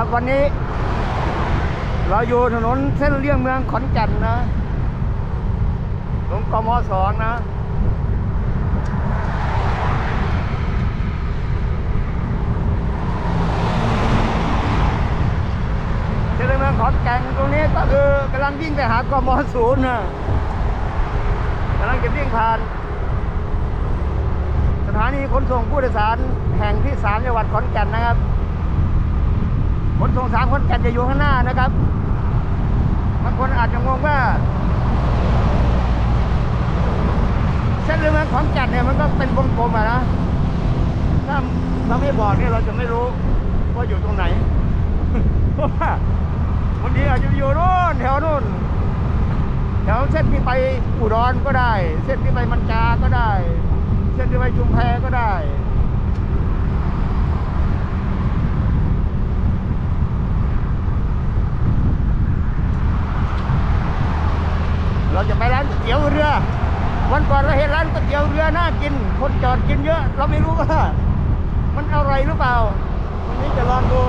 ครับวันนี้ เราอยู่ถนนเส้นเลี่ยงเมืองขอนแก่นนะตรงกมสองนะ เส้นเลี่ยงเมืองขอนแก่นตรงนี้ก็คือกำลังวิ่งไปหากมศูนย์นะกำลังจะวิ่งผ่าน สถานีขนส่งผู้โดยสารแห่งที่สามจังหวัดขอนแก่นนะครับ ขนส่งสามขอนแก่นจะอยู่ข้างหน้านะครับบางคนอาจจะงงว่าเส้นเรือมืองขอนแก่นเนี่ยมันก็เป็นวงกลมอะนะถ้าเราไม่บอกเนี่ยเราจะไม่รู้ว่าอยู่ตรงไหนเพราะว่าบางทีอาจจะอยู่โน่นแถวโน่นแถวเส้นที่ไปอุดรก็ได้ เส้นที่ไปมันจาก็ได้ เส้นที่ไปชุมแพก็ได้ เราจะไปร้านก๋วยเตี๋ยวเรือ วันก่อนเราเห็นร้านก๋วยเตี๋ยวเรือน่ากิน คนจอดกินเยอะ เราไม่รู้ว่ามันอร่อยหรือเปล่า วันนี้จะลองดู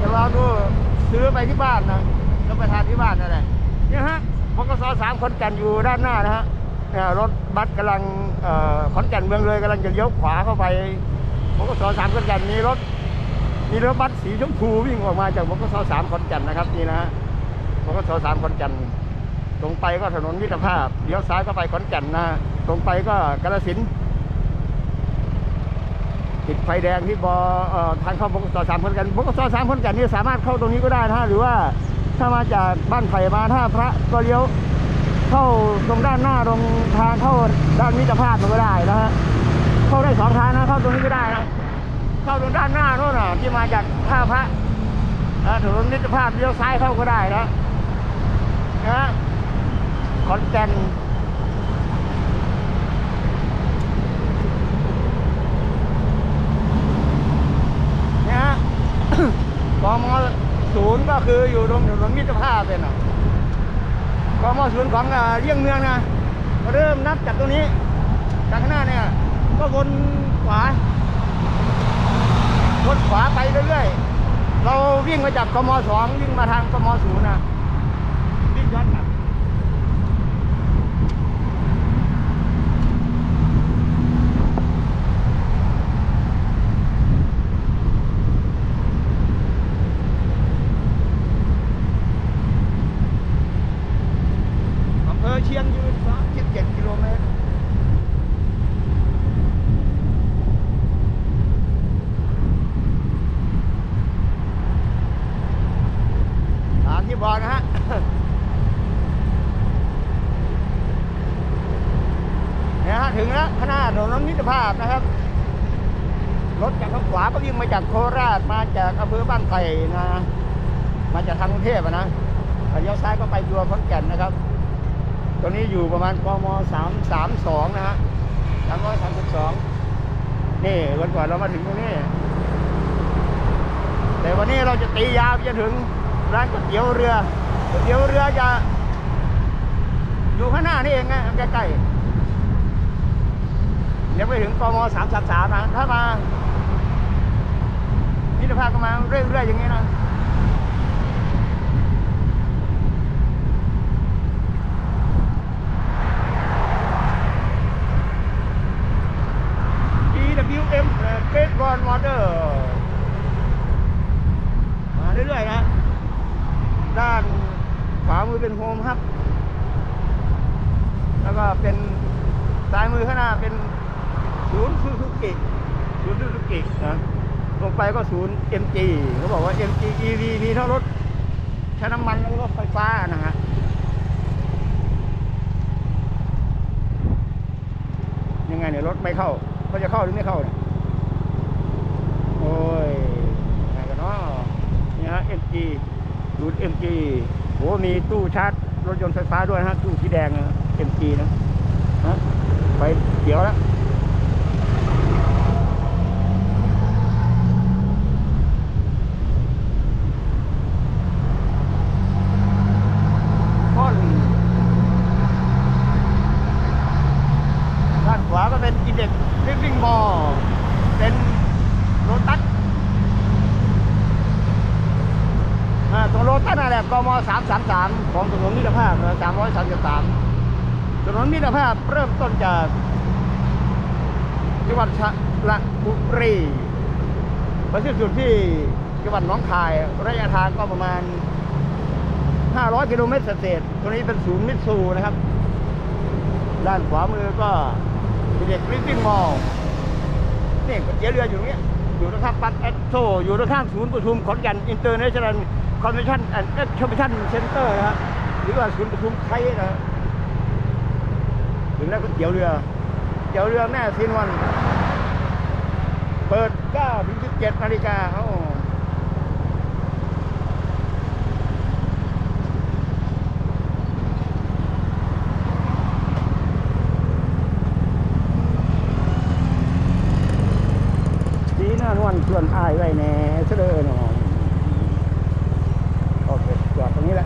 จะลองดูซื้อไปที่บ้านนะแล้วไปทานที่บ้านนั่นแหละเนี่ยฮะบกสสามขอนแก่นอยู่ด้านหน้านะฮะเนี่ยรถบัสกำลังอขอนแก่นเมืองเลยกำลังจะเลี้ยวขวาเข้าไปบกสสามขอนแก่นมีรถมีรถบัสสีชมพูวิ่งออกมาจากบกสสามขอนแก่นนะครับนี่นะฮะ บกสสามขอนแก่นตรงไปก็ถนนมิตรภาพเลี้ยวซ้ายก็ไปขอนแก่นนะฮะตรงไปก็กาฬสินติดไฟแดงที่บอทางเข้าบกสสามขอนแก่นบกสสามขอนแก่นนี่สามารถเข้าตรงนี้ก็ได้นะหรือว่าถ้ามาจากบ้านไผ่มาท่าพระก็เลี้ยวเข้าตรงด้านหน้าตรงทางเข้าด้านมิตรภาพมันก็ได้นะฮะเข้าได้สองทางนะเข้าตรงนี้ก็ได้นะเข้าตรงด้านหน้าโน่นน่ะที่มาจากท่าพระอ่าถนนมิตรภาพเลี้ยวซ้ายเข้าก็ได้นะ นะขอนแก่นเนี่ยฮะกมศูนย์ก็คืออยู่ตรงถนนมิตรภาพเป็นอะกมศูนย์ของเลี่ยงเมืองนะ เริ่มนับจากตรงนี้ จากข้างหน้าเนี่ย ก็วนขวาวนขวาไปเรื่อยๆ เราวิ่งมาจากกมสองวิ่งมาทางกมศูนย์นะ ย้อนกลับอำเภอเชียงยืน37กิโลเมตรที่บอกนะฮะ เนี่ยฮะถึงแล้วข้างหน้าถนนมิตรภาพนะครับ รถจากทางขวาก็วิ่งมาจากโคราชมาจากอำเภอบ้านไผ่นะ มาจากทางกรุงเทพนะเลี้ยวซ้ายก็ไปยัวขอนแก่นนะครับ ตอนนี้อยู่ประมาณกมสามสามสองนะฮะสามร้อยสามสิบสองนี่วันก่อนเรามาถึงตรงนี้ แต่วันนี้เราจะตียาวจนถึงร้านก๋วยเตี๋ยวเรือก๋วยเตี๋ยวเรือจะอยู่ข้างหน้านี่เองนะใกล้ๆ ยวไปถึงกมสามสามสามนะ ถ้ามามิตรภาพก็มาเรื่อยๆอย่างนี้นะ GWM เกรดบอลมอเตอร์มาเรื่อยๆนะ ด้านขวามือเป็นโฮมฮับ แล้วก็เป็นซ้ายมือข้างหน้าเป็น ศูนย์ซูซูกิศูนย์ซูซูกินะลงไปก็ศูนย์ MG เขาบอกว่า MG EV มีทั้งรถใช้น้ำมันแล้วก็ไฟฟ้านะฮะยังไงเนี่ยรถไม่เข้าเขาจะเข้าหรือไม่เข้าเนี่ยโอ้ยยังไงกันเนาะนี่ฮะ MG ดูด MG โหมีตู้ชาร์จรถยนต์ไฟฟ้าด้วยนะฮะตู้สีแดงนะ MG นะฮะไฟเขียวแล้ว พ่นด้านขวาก็เป็นอินเด็กซ์ลิฟวิ่งบอลเป็น โรตัสอ่าตรงโรตัสนั่นแหละ กมสามสามสามของถนนมิตรภาพสามร้อยสามสิบสามถนนมิตรภาพเริ่มต้นจากจังหวัดฉะละบุรีไปสิ้นสุดที่จังหวัดหนองคาย ระยะทางก็ประมาณ 500 กิโลเมตรเศษตรงนี้เป็นศูนย์มิตซูนะครับ ด้านขวามือก็เป็นเด็กริฟฟิ้งมอลนี่เตี๋ยวเรืออยู่ตรงนี้อยู่ตรงข้ามปั๊บเอสโซอยู่ตรงข้ามศูนย์ประชุมขอนแก่นอินเตอร์เนชั่นแนล คอนเวนชั่นแอนด์เอ็กซ์ชั่นเซ็นเตอร์นะครับหรือว่าศูนย์ประชุมไทยนะฮะถึงแล้วก๋วยเตี๋ยวเรือเตี๋ยวเรือแม่ซินวัน เปิด9ถึง17นาฬิกาโอ้ดีนะนวลชวนอายไว้แน่เสดอหนอ như là